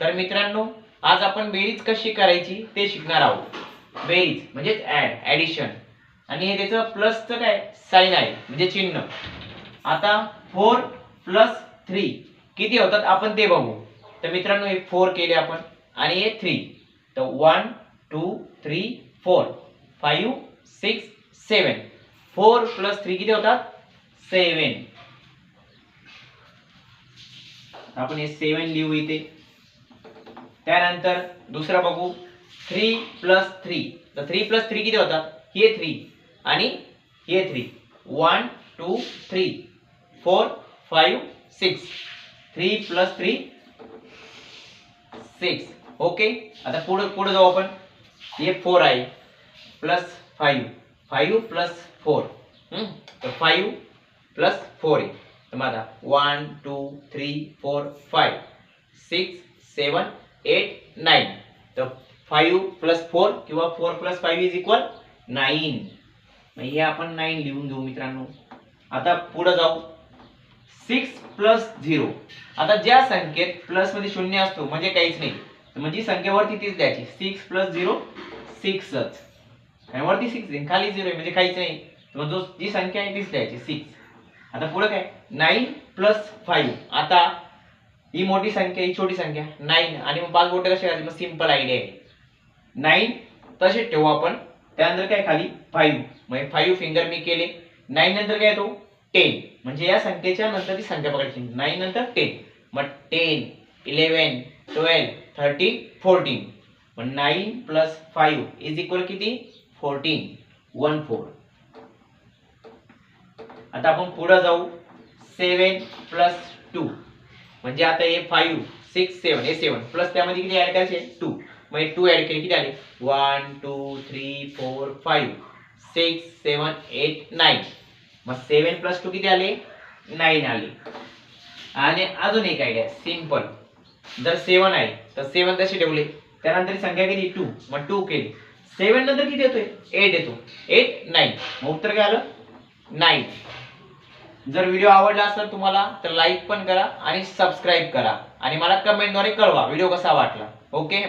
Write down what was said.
तर मित्रांनो आज आपण बेरीज कशी करायची ते शिकणार आहोत. बेरीज म्हणजेच ऍड ऍडिशन आणि हे त्याचं प्लसचं काय? साईन आहे म्हणजे चिन्ह. आता फोर प्लस थ्री किती होतात? आपण ते बघू. तर मित्रांनो हे फोर केले आपण. आणि हे थ्री तर one two three four five six seven four plus three किती होतात? सेवन आपण हे सेवन लिहू इथे. त्यानंतर दुसरा बघू. थ्री प्लस थ्री तर थ्री प्लस थ्री किती होतात? हे थ्री आणि हे three one two three four five six three plus three six okay आता पुढं पुढं जाऊ आपण. हे फोर आहे. Plus five five plus four तर फाईव्ह प्लस फोर आहे. तर माझा one two three four five six seven eight nine तर फाईव्ह प्लस फोर किंवा four plus five is equal nine मग हे आपण नाईन लिहून घेऊ मित्रांनो. आता पुढं जाऊ. सिक्स प्लस झिरो आता ज्या संख्येत प्लसमध्ये शून्य असतो म्हणजे काहीच नाही. तर म्हणजे संख्येवरती तीच द्यायची. सिक्स प्लस झिरो सिक्सच आणि वरती सिक्स आहे. खाली झिरो आहे म्हणजे काहीच नाही. मग जो जी संख्या आहे तीच द्यायची. सिक्स आता पुढे काय? नाईन प्लस फाईव्ह आता ही मोठी संख्या ही छोटी संख्या. नाईन आणि मग पाच बोटे कसे करायचे? मग सिंपल आयडिया आहे. नाईन तसे ठेवू आपण. त्यानंतर काय खाली? फाईव्ह म्हणजे फाईव्ह फिंगर मी केले. नाईन नंतर काय येतो? टेन म्हणजे या संख्येच्या नंतर ती संख्या पकडायची. नाईन नंतर टेन मग ten eleven twelve thirteen fourteen मग nine plus five is equal किती? फोर्टीन वन फोर आता आपण पुढं जाऊ. सेवन प्लस टू म्हणजे आता हे फाईव्ह सिक्स सेवन हे सेवन प्लस त्यामध्ये किती ऍड करायचे? टू म्हणजे टू ऍड केले किती आले? One two three four five six seven eight nine मग सेवन प्लस टू किती आले? नाईन आले. आणि अजून एक आयडिया सिंपल जर सेवन आहे तर सेवन तसे ठेवले? त्यानंतर संख्या किती? टू मग टू केली. सेवन नंतर किती येतोय? एट येतो. एट नाईन मग उत्तर काय आलं? नाईन जर व्हिडिओ आवडला असेल तुम्हाला तर लाईक पण करा आणि सबस्क्राईब करा. आणि मला कमेंटद्वारे कळवा व्हिडिओ कसा वाटला. ओके